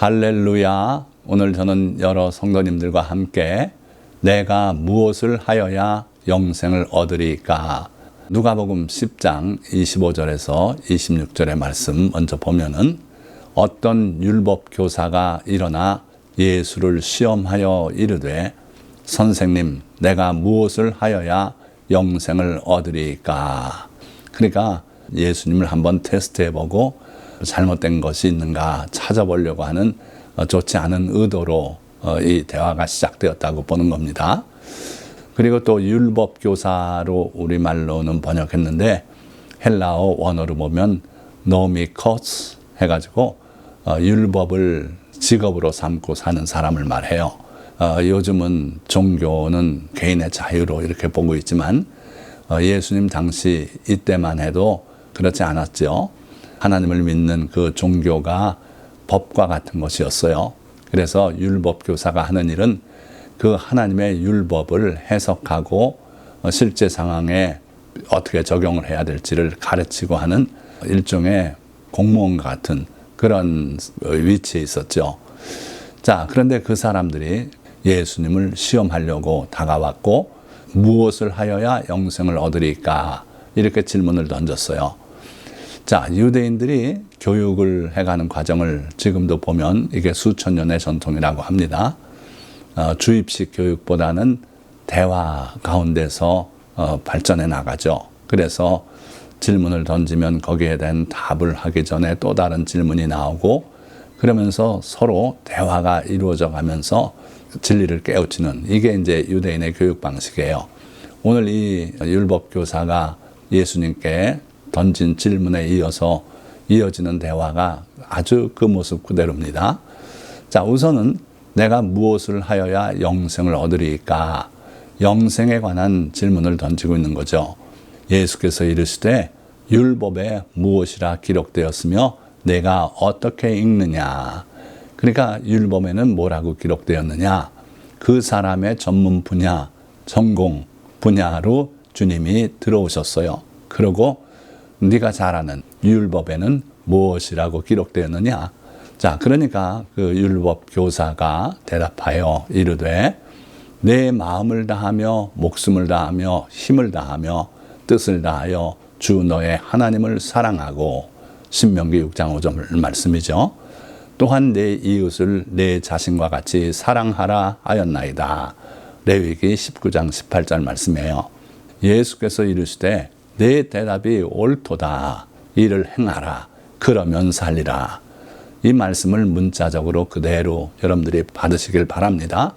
할렐루야. 오늘 저는 여러 성도님들과 함께 내가 무엇을 하여야 영생을 얻으리까? 누가복음 10장 25절에서 26절의 말씀 먼저 보면은 어떤 율법 교사가 일어나 예수를 시험하여 이르되 선생님 내가 무엇을 하여야 영생을 얻으리까? 그러니까 예수님을 한번 테스트해 보고 잘못된 것이 있는가 찾아보려고 하는 어, 좋지 않은 의도로 어, 이 대화가 시작되었다고 보는 겁니다. 그리고 또 율법 교사로 우리말로는 번역했는데 헬라어 원어로 보면 노미커스 해가지고 어, 율법을 직업으로 삼고 사는 사람을 말해요. 요즘은 종교는 개인의 자유로 이렇게 보고 있지만 예수님 당시 이때만 해도 그렇지 않았죠. 하나님을 믿는 그 종교가 법과 같은 것이었어요. 그래서 율법 교사가 하는 일은 그 하나님의 율법을 해석하고 실제 상황에 어떻게 적용을 해야 될지를 가르치고 하는 일종의 공무원 같은 그런 위치에 있었죠. 자, 그런데 그 사람들이 예수님을 시험하려고 다가왔고 무엇을 하여야 영생을 얻으리까? 이렇게 질문을 던졌어요. 자, 유대인들이 교육을 해가는 과정을 지금도 보면 이게 수천 년의 전통이라고 합니다. 어, 주입식 교육보다는 대화 가운데서 어, 발전해 나가죠. 그래서 질문을 던지면 거기에 대한 답을 하기 전에 또 다른 질문이 나오고 그러면서 서로 대화가 이루어져 가면서 진리를 깨우치는 이게 이제 유대인의 교육 방식이에요. 오늘 이 율법 교사가 예수님께 던진 질문에 이어서 이어지는 대화가 아주 그 모습 그대로입니다. 자, 우선은 내가 무엇을 하여야 영생을 얻으리까? 영생에 관한 질문을 던지고 있는 거죠. 예수께서 이르시되 율법에 무엇이라 기록되었으며 내가 어떻게 읽느냐. 그러니까 율법에는 뭐라고 기록되었느냐? 그 사람의 전문 분야, 전공 분야로 주님이 들어오셨어요. 그리고 네가 잘 아는 율법에는 무엇이라고 기록되었느냐? 자, 그러니까 그 율법 교사가 대답하여 이르되 내 마음을 다하며 목숨을 다하며 힘을 다하며 뜻을 다하여 주 너의 하나님을 사랑하고 신명기 6장 5절 말씀이죠. 또한 내 이웃을 내 자신과 같이 사랑하라 하였나이다. 레위기 19장 18절 말씀이에요. 예수께서 이르시되 내 대답이 옳도다. 이를 행하라. 그러면 살리라. 이 말씀을 문자적으로 그대로 여러분들이 받으시길 바랍니다.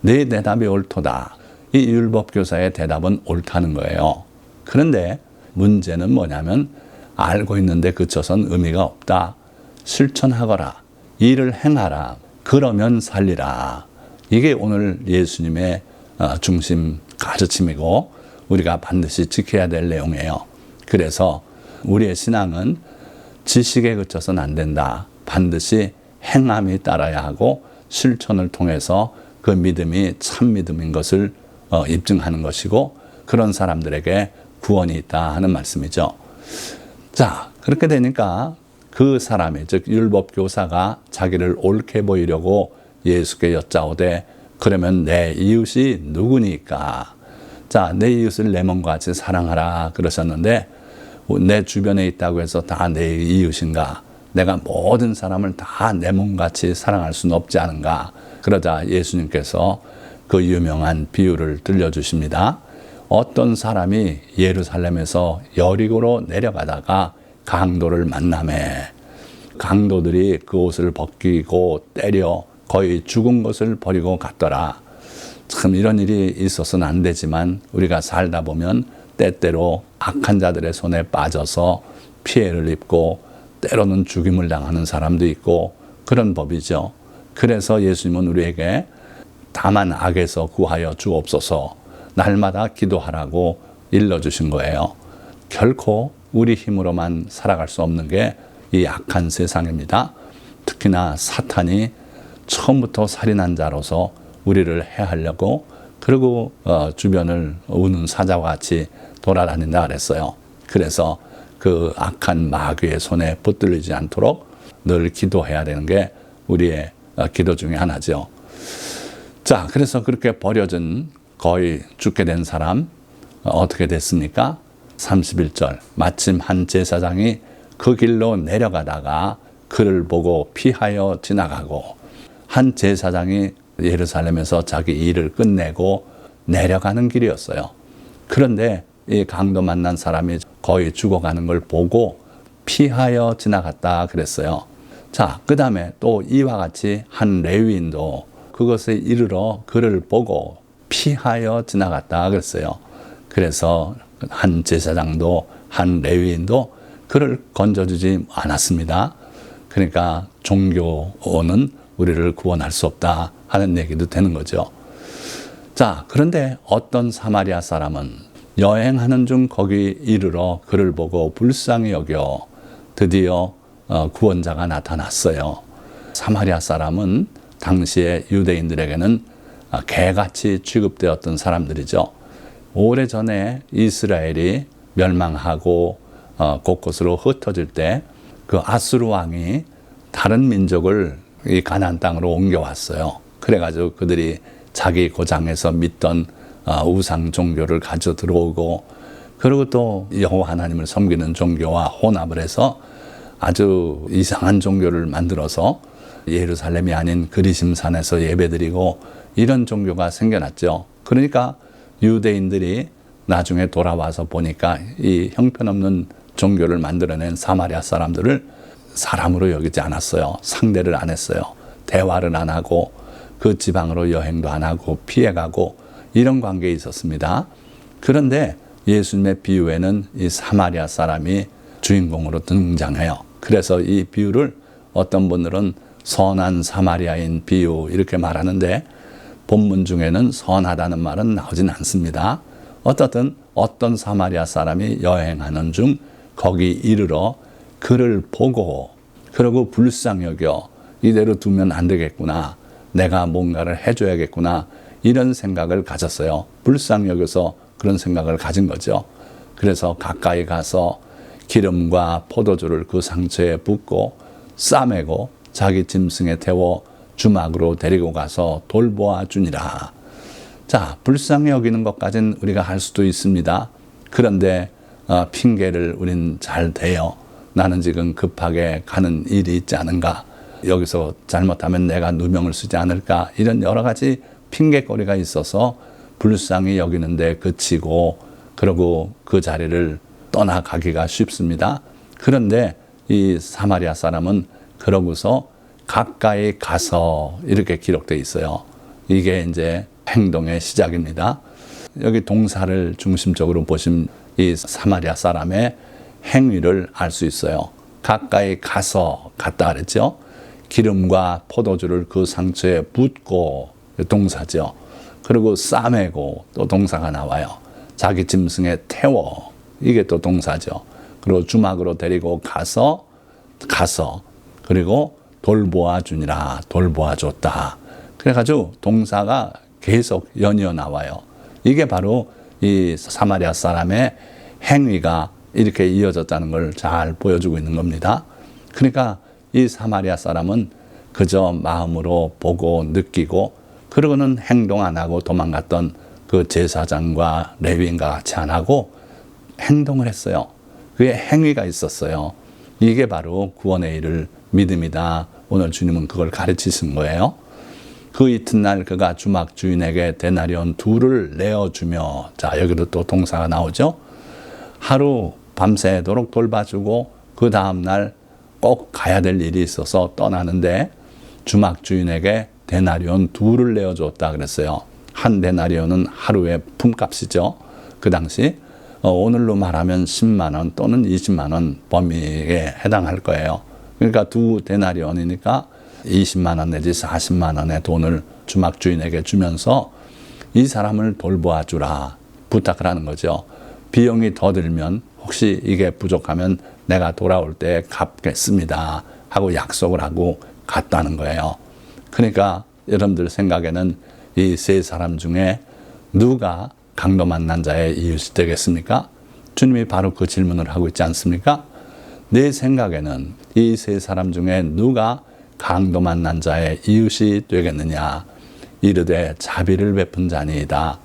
내 대답이 옳도다. 이 율법교사의 대답은 옳다는 거예요. 그런데 문제는 뭐냐면 알고 있는데 그쳐선 의미가 없다. 실천하거라. 일을 행하라. 그러면 살리라. 이게 오늘 예수님의 어, 중심 가르침이고 우리가 반드시 지켜야 될 내용이에요. 그래서 우리의 신앙은 지식에 그쳐서는 안 된다. 반드시 행함이 따라야 하고 실천을 통해서 그 믿음이 참 믿음인 것을 어, 입증하는 것이고 그런 사람들에게 구원이 있다 하는 말씀이죠. 자, 그렇게 되니까 그 사람이 즉 율법 교사가 자기를 옳게 보이려고 예수께 여짜오되 그러면 내 이웃이 누구니까? 자, 내 이웃을 내 몸과 같이 사랑하라 그러셨는데 내 주변에 있다고 해서 다 내 이웃인가? 내가 모든 사람을 다 내 몸같이 사랑할 수는 없지 않은가? 그러자 예수님께서 그 유명한 비유를 들려주십니다. 어떤 사람이 예루살렘에서 여리고로 내려가다가 강도를 만남에 강도들이 그 옷을 벗기고 때려 거의 죽은 것을 버리고 갔더라. 참 이런 일이 있어서는 안 되지만 우리가 살다 보면 때때로 악한 자들의 손에 빠져서 피해를 입고 때로는 죽임을 당하는 사람도 있고 그런 법이죠. 그래서 예수님은 우리에게 다만 악에서 구하여 주옵소서 날마다 기도하라고 일러주신 거예요. 결코 우리 힘으로만 살아갈 수 없는 게 이 악한 세상입니다. 특히나 사탄이 처음부터 살인한 자로서 우리를 해하려고 그리고 어, 주변을 우는 사자와 같이 돌아다닌다 그랬어요. 그래서 그 악한 마귀의 손에 붙들리지 않도록 늘 기도해야 되는 게 우리의 어, 기도 중에 하나죠. 자, 그래서 그렇게 버려진 거의 죽게 된 사람 어, 어떻게 됐습니까? 31절. 마침 한 제사장이 그 길로 내려가다가 그를 보고 피하여 지나가고 한 제사장이 예루살렘에서 자기 일을 끝내고 내려가는 길이었어요. 그런데 이 강도 만난 사람이 거의 죽어가는 걸 보고 피하여 지나갔다 그랬어요. 자, 그 다음에 또 이와 같이 한 레위인도 그것에 이르러 그를 보고 피하여 지나갔다 그랬어요. 그래서 한 제사장도 한 레위인도 그를 건져주지 않았습니다. 그러니까 종교는 우리를 구원할 수 없다 하는 얘기도 되는 거죠. 자, 그런데 어떤 사마리아 사람은 여행하는 중 거기 이르러 그를 보고 불쌍히 여겨 드디어 어, 구원자가 나타났어요. 사마리아 사람은 당시에 유대인들에게는 어, 개같이 취급되었던 사람들이죠. 오래 전에 이스라엘이 멸망하고 어, 곳곳으로 흩어질 때 그 아수르 왕이 다른 민족을 이 가나안 땅으로 옮겨왔어요. 그래가지고 그들이 자기 고장에서 믿던 우상 종교를 가져 들어오고 그리고 또 여호와 하나님을 섬기는 종교와 혼합을 해서 아주 이상한 종교를 만들어서 예루살렘이 아닌 그리심산에서 예배드리고 이런 종교가 생겨났죠. 그러니까 유대인들이 나중에 돌아와서 보니까 이 형편없는 종교를 만들어낸 사마리아 사람들을 사람으로 여기지 않았어요. 상대를 안 했어요. 대화를 안 하고 그 지방으로 여행도 안 하고 피해가고 이런 관계에 있었습니다. 그런데 예수님의 비유에는 이 사마리아 사람이 주인공으로 등장해요. 그래서 이 비유를 어떤 분들은 선한 사마리아인 비유 이렇게 말하는데 본문 중에는 선하다는 말은 나오진 않습니다. 어떻든 어떤 사마리아 사람이 여행하는 중 거기 이르러 그를 보고 그러고 불쌍히 여겨 이대로 두면 안 되겠구나. 내가 뭔가를 해줘야겠구나. 이런 생각을 가졌어요. 불쌍히 여겨서 그런 생각을 가진 거죠. 그래서 가까이 가서 기름과 포도주를 그 상처에 붓고 싸매고 자기 짐승에 태워 주막으로 데리고 가서 돌보아 주니라. 자, 불쌍히 여기는 것까지는 우리가 할 수도 있습니다. 그런데 어, 핑계를 우린 잘 대요. 나는 지금 급하게 가는 일이 있지 않은가. 여기서 잘못하면 내가 누명을 쓰지 않을까. 이런 여러 가지 핑계거리가 있어서 불쌍히 여기는데 그치고 그러고 그 자리를 떠나가기가 쉽습니다. 그런데 이 사마리아 사람은 그러고서 가까이 가서 이렇게 기록되어 있어요. 이게 이제 행동의 시작입니다. 여기 동사를 중심적으로 보시면 이 사마리아 사람의 행위를 알 수 있어요. 가까이 가서 갔다 그랬죠. 기름과 포도주를 그 상처에 붓고 동사죠. 그리고 싸매고 또 동사가 나와요. 자기 짐승에 태워 이게 또 동사죠. 그리고 주막으로 데리고 가서 가서 그리고 돌보아 주니라 돌보아 줬다. 그래가지고 동사가 계속 연이어 나와요. 이게 바로 이 사마리아 사람의 행위가 이렇게 이어졌다는 걸 잘 보여주고 있는 겁니다. 그러니까 이 사마리아 사람은 그저 마음으로 보고 느끼고 그러고는 행동 안 하고 도망갔던 그 제사장과 레위인과 같이 안 하고 행동을 했어요. 그의 행위가 있었어요. 이게 바로 구원의 일을 믿음이다. 오늘 주님은 그걸 가르치신 거예요. 그 이튿날 그가 주막 주인에게 데나리온 둘을 내어주며 자 여기도 또 동사가 나오죠. 하루 밤새도록 돌봐주고 그 다음날 꼭 가야 될 일이 있어서 떠나는데 주막 주인에게 데나리온 둘을 내어줬다 그랬어요. 한 데나리온은 하루의 품값이죠. 그 당시 어, 오늘로 말하면 10만 원 또는 20만 원 범위에 해당할 거예요. 그러니까 두 데나리온이니까 20만 원 내지 40만 원의 돈을 주막 주인에게 주면서 이 사람을 돌보아 주라 부탁을 하는 거죠. 비용이 더 들면 혹시 이게 부족하면 내가 돌아올 때 갚겠습니다 하고 약속을 하고 갔다는 거예요. 그러니까 여러분들 생각에는 이 세 사람 중에 누가 강도 만난 자의 이웃이 되겠습니까? 주님이 바로 그 질문을 하고 있지 않습니까? 내 생각에는 이 세 사람 중에 누가 강도 만난 자의 이웃이 되겠느냐 이르되 자비를 베푼 자니이다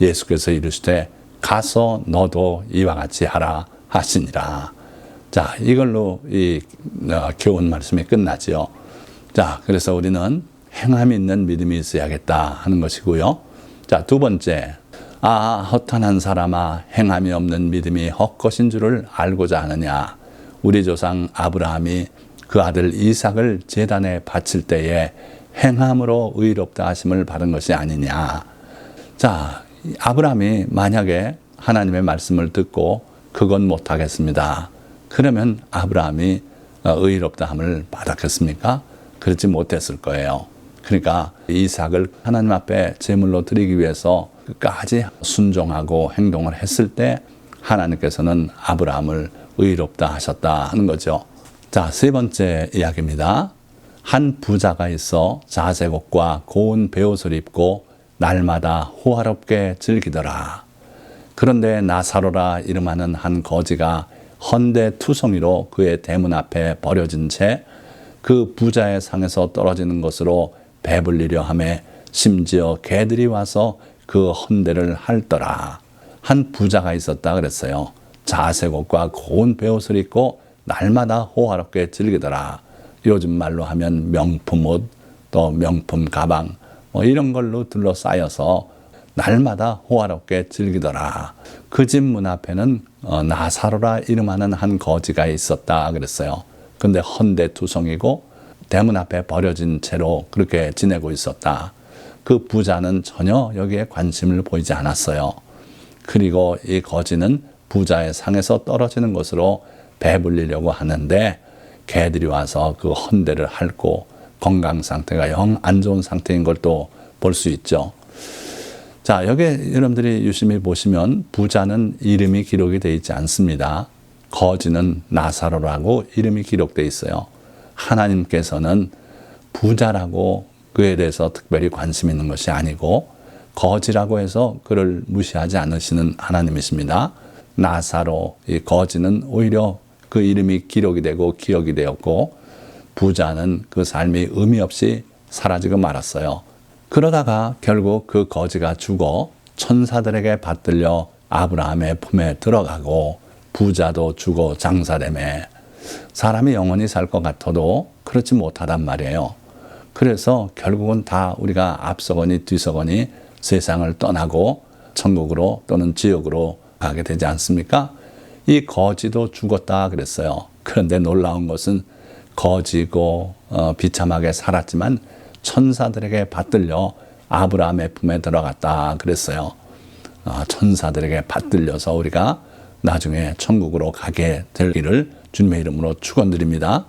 예수께서 이르시되 가서 너도 이와 같이 하라 하시니라 자 이걸로 이 어, 교훈 말씀이 끝나지요 자 그래서 우리는 행함이 있는 믿음이 있어야겠다 하는 것이고요 자 두 번째 아 허탄한 사람아 행함이 없는 믿음이 헛것인 줄을 알고자 하느냐 우리 조상 아브라함이 그 아들 이삭을 제단에 바칠 때에 행함으로 의롭다 하심을 받은 것이 아니냐. 자, 아브라함이 만약에 하나님의 말씀을 듣고 그건 못하겠습니다. 그러면 아브라함이 어, 의롭다 함을 받았겠습니까? 그렇지 못했을 거예요. 그러니까 이삭을 하나님 앞에 제물로 드리기 위해서 끝까지 순종하고 행동을 했을 때 하나님께서는 아브라함을 의롭다 하셨다 하는 거죠. 자, 세 번째 이야기입니다. 한 부자가 있어 자색 옷과 고운 베옷을 입고 날마다 호화롭게 즐기더라. 그런데 나사로라 이름하는 한 거지가 헌데 투성이로 그의 대문 앞에 버려진 채 그 부자의 상에서 떨어지는 것으로 배불리려 함에 심지어 개들이 와서 그 헌대를 핥더라. 한 부자가 있었다 그랬어요. 자색 옷과 고운 베옷을 입고 날마다 호화롭게 즐기더라. 요즘 말로 하면 명품 옷, 또 명품 가방, 뭐 이런 걸로 둘러싸여서 날마다 호화롭게 즐기더라. 그 집 문 앞에는 어, 나사로라 이름하는 한 거지가 있었다 그랬어요. 근데 헌대투성이고 대문 앞에 버려진 채로 그렇게 지내고 있었다. 그 부자는 전혀 여기에 관심을 보이지 않았어요. 그리고 이 거지는 부자의 상에서 떨어지는 것으로 배불리려고 하는데 개들이 와서 그 헌대를 핥고 건강 상태가 영 안 좋은 상태인 걸 또 볼 수 있죠. 자, 여기 여러분들이 유심히 보시면 부자는 이름이 기록이 되어 있지 않습니다. 거지는 나사로라고 이름이 기록되어 있어요. 하나님께서는 부자라고 그에 대해서 특별히 관심 있는 것이 아니고 거지라고 해서 그를 무시하지 않으시는 하나님이십니다. 나사로, 이 거지는 오히려 그 이름이 기록이 되고 기억이 되었고 부자는 그 삶이 의미 없이 사라지고 말았어요. 그러다가 결국 그 거지가 죽어 천사들에게 받들려 아브라함의 품에 들어가고 부자도 죽어 장사되매 사람이 영원히 살 것 같아도 그렇지 못하단 말이에요. 그래서 결국은 다 우리가 앞서거니 뒤서거니 세상을 떠나고 천국으로 또는 지옥으로 가게 되지 않습니까? 이 거지도 죽었다 그랬어요. 그런데 놀라운 것은 거지고 어, 비참하게 살았지만 천사들에게 받들려 아브라함의 품에 들어갔다 그랬어요. 어, 천사들에게 받들려서 우리가 나중에 천국으로 가게 될 길을 주님의 이름으로 축원드립니다.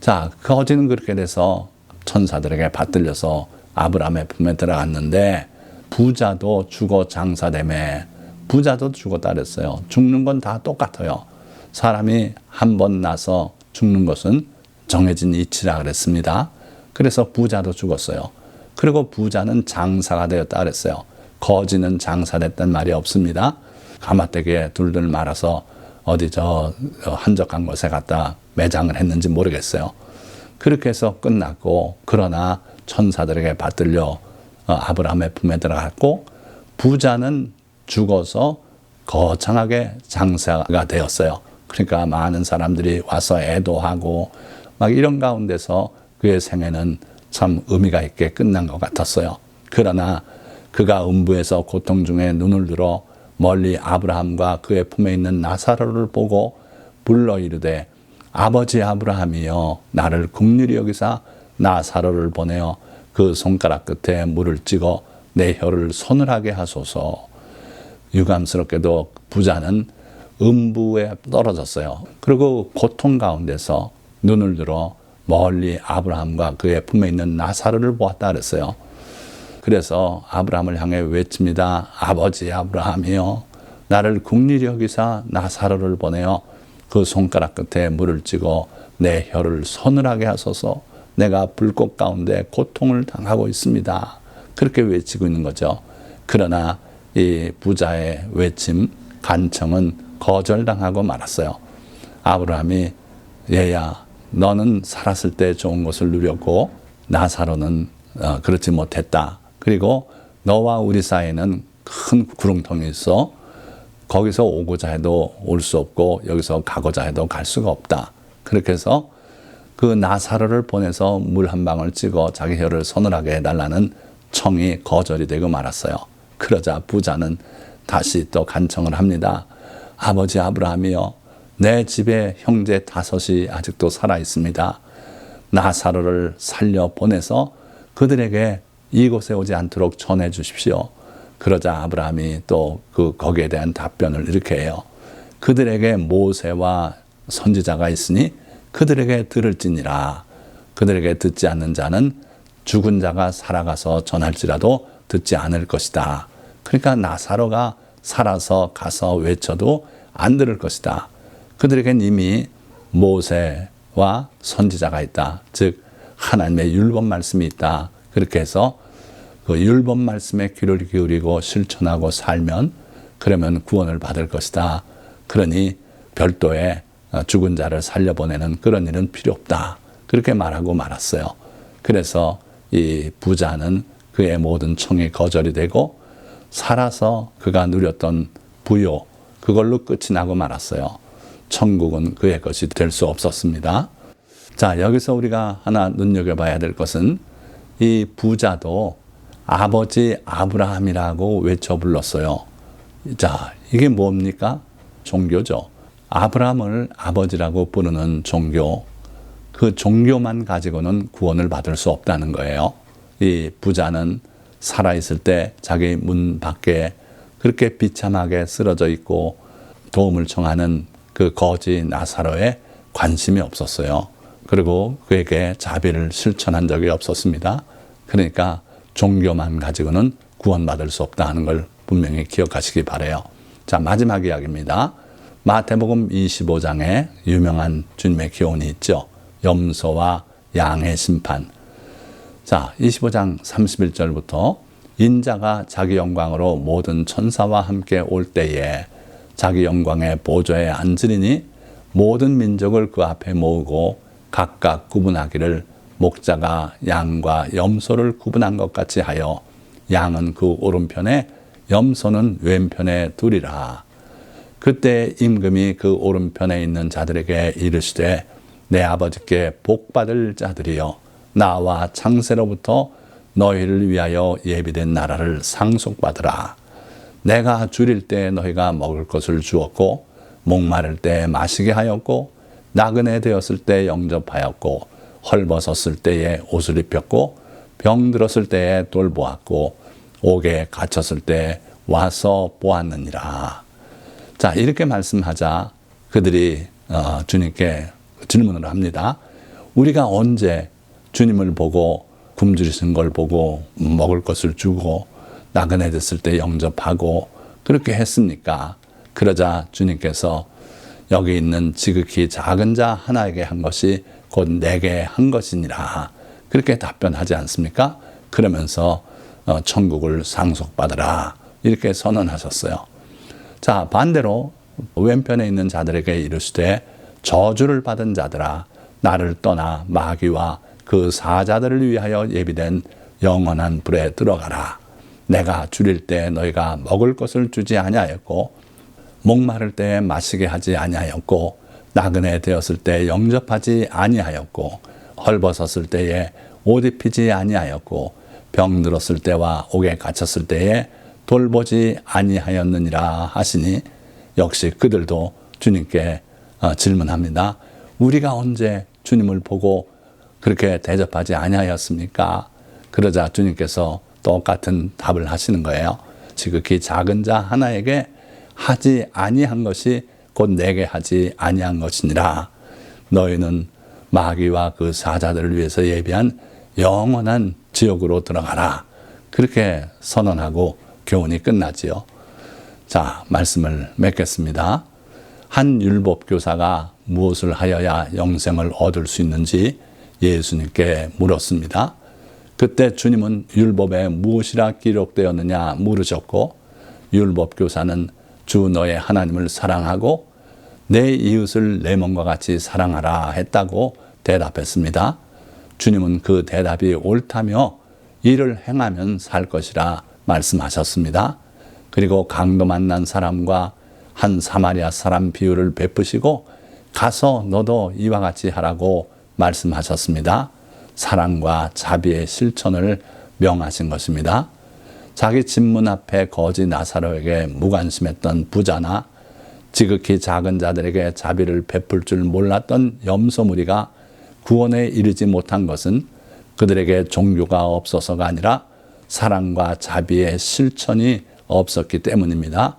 자, 거지는 그렇게 돼서 천사들에게 받들려서 아브라함의 품에 들어갔는데 부자도 죽어 장사됨에 부자도 죽었다 그랬어요. 죽는 건 다 똑같아요. 사람이 한 번 나서 죽는 것은 정해진 이치라 그랬습니다. 그래서 부자도 죽었어요. 그리고 부자는 장사가 되었다 그랬어요. 거지는 장사됐단 말이 없습니다. 가마떼기에 둘둘 말아서 어디 저 한적한 곳에 갔다 매장을 했는지 모르겠어요. 그렇게 해서 끝났고 그러나 천사들에게 받들려 어, 아브라함의 품에 들어갔고 부자는 죽어서 거창하게 장사가 되었어요. 그러니까 많은 사람들이 와서 애도하고 막 이런 가운데서 그의 생애는 참 의미가 있게 끝난 것 같았어요. 그러나 그가 음부에서 고통 중에 눈을 들어 멀리 아브라함과 그의 품에 있는 나사로를 보고 불러 이르되 아버지 아브라함이여 나를 국률이 여기사 나사로를 보내어 그 손가락 끝에 물을 찍어 내 혀를 서늘하게 하소서 유감스럽게도 부자는 음부에 떨어졌어요. 그리고 고통 가운데서 눈을 들어 멀리 아브라함과 그의 품에 있는 나사로를 보았다 그랬어요. 그래서 아브라함을 향해 외칩니다. 아버지 아브라함이여 나를 국리리 여기사 나사로를 보내어 그 손가락 끝에 물을 찍어 내 혀를 서늘하게 하소서 내가 불꽃 가운데 고통을 당하고 있습니다. 그렇게 외치고 있는 거죠. 그러나 이 부자의 외침, 간청은 거절당하고 말았어요. 아브라함이 얘야 너는 살았을 때 좋은 것을 누렸고 나사로는 어, 그렇지 못했다. 그리고 너와 우리 사이에는 큰 구렁텅이 있어 거기서 오고자 해도 올 수 없고 여기서 가고자 해도 갈 수가 없다. 그렇게 해서 그 나사로를 보내서 물 한 방울 찍어 자기 혀를 서늘하게 해달라는 청이 거절이 되고 말았어요. 그러자 부자는 다시 또 간청을 합니다. 아버지 아브라함이여, 내 집에 형제 다섯이 아직도 살아 있습니다. 나사로를 살려 보내서 그들에게 이곳에 오지 않도록 전해 주십시오. 그러자 아브라함이 또 그 거기에 대한 답변을 이렇게 해요. 그들에게 모세와 선지자가 있으니 그들에게 들을지니라. 그들에게 듣지 않는 자는 죽은 자가 살아가서 전할지라도 듣지 않을 것이다. 그러니까 나사로가 살아서 가서 외쳐도 안 들을 것이다. 그들에겐 이미 모세와 선지자가 있다. 즉 하나님의 율법 말씀이 있다. 그렇게 해서 그 율법 말씀에 귀를 기울이고 실천하고 살면 그러면 구원을 받을 것이다. 그러니 별도의 죽은 자를 살려보내는 그런 일은 필요 없다. 그렇게 말하고 말았어요. 그래서 이 부자는 그의 모든 청이 거절이 되고 살아서 그가 누렸던 부요 그걸로 끝이 나고 말았어요. 천국은 그의 것이 될 수 없었습니다. 자, 여기서 우리가 하나 눈여겨봐야 될 것은 이 부자도 아버지 아브라함이라고 외쳐 불렀어요. 자, 이게 뭡니까? 종교죠. 아브라함을 아버지라고 부르는 종교. 그 종교만 가지고는 구원을 받을 수 없다는 거예요. 이 부자는 살아있을 때 자기 문 밖에 그렇게 비참하게 쓰러져 있고 도움을 청하는 그 거지 나사로에 관심이 없었어요. 그리고 그에게 자비를 실천한 적이 없었습니다. 그러니까 종교만 가지고는 구원받을 수 없다 하는 걸 분명히 기억하시기 바래요. 자, 마지막 이야기입니다. 마태복음 25장에 유명한 주님의 교훈이 있죠. 염소와 양의 심판. 자, 25장 31절부터 인자가 자기 영광으로 모든 천사와 함께 올 때에 자기 영광의 보좌에 앉으리니 모든 민족을 그 앞에 모으고 각각 구분하기를 목자가 양과 염소를 구분한 것 같이 하여 양은 그 오른편에 염소는 왼편에 두리라. 그때 임금이 그 오른편에 있는 자들에게 이르시되 내 아버지께 복받을 자들이여 나와 창세로부터 너희를 위하여 예비된 나라를 상속받으라. 내가 줄일 때 너희가 먹을 것을 주었고 목마를 때 마시게 하였고 나그네 되었을 때 영접하였고 헐벗었을 때에 옷을 입혔고 병 들었을 때에 돌보았고 옥에 갇혔을 때 와서 보았느니라. 자 이렇게 말씀하자 그들이 어, 주님께 질문을 합니다. 우리가 언제 주님을 보고 굶주리신 걸 보고 먹을 것을 주고 나그네 됐을 때 영접하고 그렇게 했습니까? 그러자 주님께서 여기 있는 지극히 작은 자 하나에게 한 것이 곧 내게 한 것이니라. 그렇게 답변하지 않습니까? 그러면서 어, 천국을 상속받으라. 이렇게 선언하셨어요. 자, 반대로 왼편에 있는 자들에게 이르시되 저주를 받은 자들아 나를 떠나 마귀와 그 사자들을 위하여 예비된 영원한 불에 들어가라. 내가 줄일 때 너희가 먹을 것을 주지 아니하였고 목마를 때 마시게 하지 아니하였고 나그네 되었을 때 영접하지 아니하였고 헐벗었을 때에 옷 입히지 아니하였고 병 들었을 때와 옥에 갇혔을 때에 돌보지 아니하였느니라 하시니 역시 그들도 주님께 어, 질문합니다. 우리가 언제 주님을 보고 그렇게 대접하지 아니하였습니까? 그러자 주님께서 똑같은 답을 하시는 거예요. 지극히 작은 자 하나에게 하지 아니한 것이 곧 내게 하지 아니한 것이니라. 너희는 마귀와 그 사자들을 위해서 예비한 영원한 지옥으로 들어가라. 그렇게 선언하고 교훈이 끝나지요. 자, 말씀을 맺겠습니다. 한 율법 교사가 무엇을 하여야 영생을 얻을 수 있는지 예수님께 물었습니다. 그때 주님은 율법에 무엇이라 기록되었느냐 물으셨고 율법 교사는 주 너의 하나님을 사랑하고 내 이웃을 내 몸과 같이 사랑하라 했다고 대답했습니다. 주님은 그 대답이 옳다며 이를 행하면 살 것이라 말씀하셨습니다. 그리고 강도 만난 사람과 한 사마리아 사람 비유를 베푸시고 가서 너도 이와 같이 하라고 말씀하셨습니다. 사랑과 자비의 실천을 명하신 것입니다. 자기 집문 앞에 거지 나사로에게 무관심했던 부자나 지극히 작은 자들에게 자비를 베풀 줄 몰랐던 염소무리가 구원에 이르지 못한 것은 그들에게 종교가 없어서가 아니라 사랑과 자비의 실천이 없었기 때문입니다.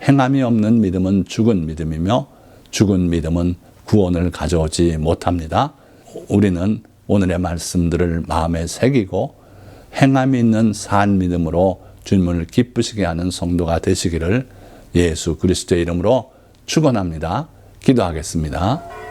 행함이 없는 믿음은 죽은 믿음이며 죽은 믿음은 구원을 가져오지 못합니다. 우리는 오늘의 말씀들을 마음에 새기고 행함이 있는 산 믿음으로 주님을 기쁘시게 하는 성도가 되시기를 예수 그리스도의 이름으로 축원합니다. 기도하겠습니다.